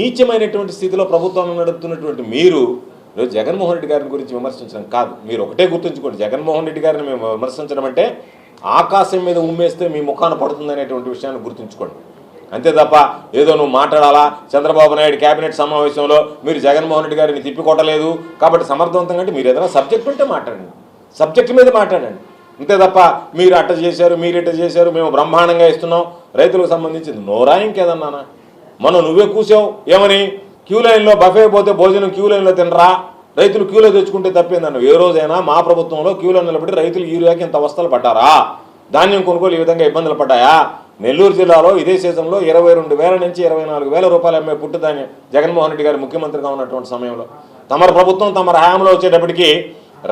నీచమైనటువంటి స్థితిలో ప్రభుత్వం నడుపుతున్నటువంటి మీరు ఈరోజు జగన్మోహన్ రెడ్డి గారిని గురించి విమర్శించడం కాదు. మీరు ఒకటే గుర్తుంచుకోండి జగన్మోహన్ రెడ్డి గారిని మేము విమర్శించడం అంటే ఆకాశం మీద ఉమ్మేస్తే మీ ముఖాన పడుతుంది అనేటువంటి విషయాన్ని గుర్తుంచుకోండి. అంతే తప్ప ఏదో నువ్వు మాట్లాడాలా? చంద్రబాబు నాయుడు కేబినెట్ సమావేశంలో మీరు జగన్మోహన్ రెడ్డి గారిని తిప్పికొట్టలేదు కాబట్టి సమర్థవంతంగా అంటే మీరు ఏదైనా సబ్జెక్ట్ ఉంటే మాట్లాడండి. సబ్జెక్ట్ మీద మాట్లాడండి. అంతే తప్ప మీరు అట్ట చేశారు మీరు ఇట్ట చేశారు మేము బ్రహ్మాండంగా ఇస్తున్నాం. రైతులకు సంబంధించి నోరా ఇంకేదన్నానా? మనం నువ్వే కూసావు. ఏమని? క్యూ లైన్లో బఫే పోతే భోజనం క్యూ లైన్లో తినరా? రైతులు క్యూలో తెచ్చుకుంటే తప్పిందన్న ఏ రోజైనా మా ప్రభుత్వంలో క్యూలో నిలబడి రైతులు యూరియాకి ఇంత అవస్థలు పడ్డారా? ధాన్యం కొనుగోలు ఈ విధంగా ఇబ్బందులు పడ్డాయా? నెల్లూరు జిల్లాలో ఇదే సీజన్లో ఇరవై రెండు వేల నుంచి ఇరవై నాలుగు వేల రూపాయలు అమ్మే పుట్టు ధాన్యం జగన్మోహన్ రెడ్డి గారు ముఖ్యమంత్రిగా ఉన్నటువంటి సమయంలో. తమ ప్రభుత్వం తమ హయాంలో వచ్చేటప్పటికి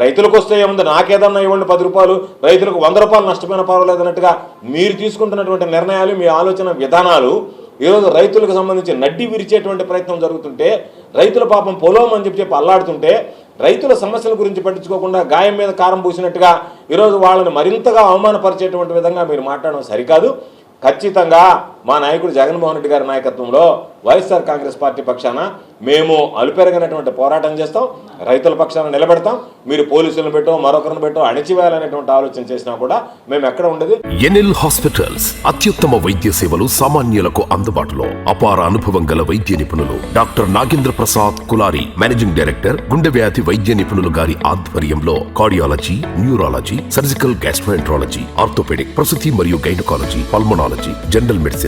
రైతులకు వస్తే ఏముంది? నాకేదన్నా ఇవ్వండి పది రూపాయలు. రైతులకు వంద రూపాయలు నష్టపోయిన పర్వాలేదన్నట్టుగా మీరు తీసుకుంటున్నటువంటి నిర్ణయాలు మీ ఆలోచన విధానాలు ఈరోజు రైతులకు సంబంధించి నడ్డి విరిచేటువంటి ప్రయత్నం జరుగుతుంటే రైతుల పాపం పొలం అని చెప్పి చెప్పి అల్లాడుతుంటే రైతుల సమస్యల గురించి పట్టించుకోకుండా గాయం మీద కారం పూసినట్టుగా ఈరోజు వాళ్ళని మరింతగా అవమానపరిచేటువంటి విధంగా మీరు మాట్లాడడం సరికాదు. ఖచ్చితంగా మా నాయకుడు జగన్మోహన్ రెడ్డి గారి నాయకత్వంలో వైఎస్ఆర్ కాంగ్రెస్ పార్టీ పక్షాన మేము అలుపెరగనటువంటి పోరాటం చేస్తాం రైతుల పక్షాన నిలబెడతాం మీరు పోలీసులను పెట్టో మరొకరిని పెట్టో అణిచివేయాలనేటువంటి ఆలోచన చేసినా కూడా మేము ఎక్కడ ఉండదు. ఎన్ఎల్ హాస్పిటల్స్ అత్యుత్తమ వైద్య సేవలు సామాన్యులకు అందుబాటులో. అపార అనుభవం గల వైద్య నిపుణులు doctor Nagendra Prasad Kulari managing director గుండె వ్యాధి వైద్య నిపుణులు గారి ఆధ్వర్యంలో cardiology neurology surgical gastroenterology orthopaedic ప్రసూతి మరియు gynaecology pulmonology general medicine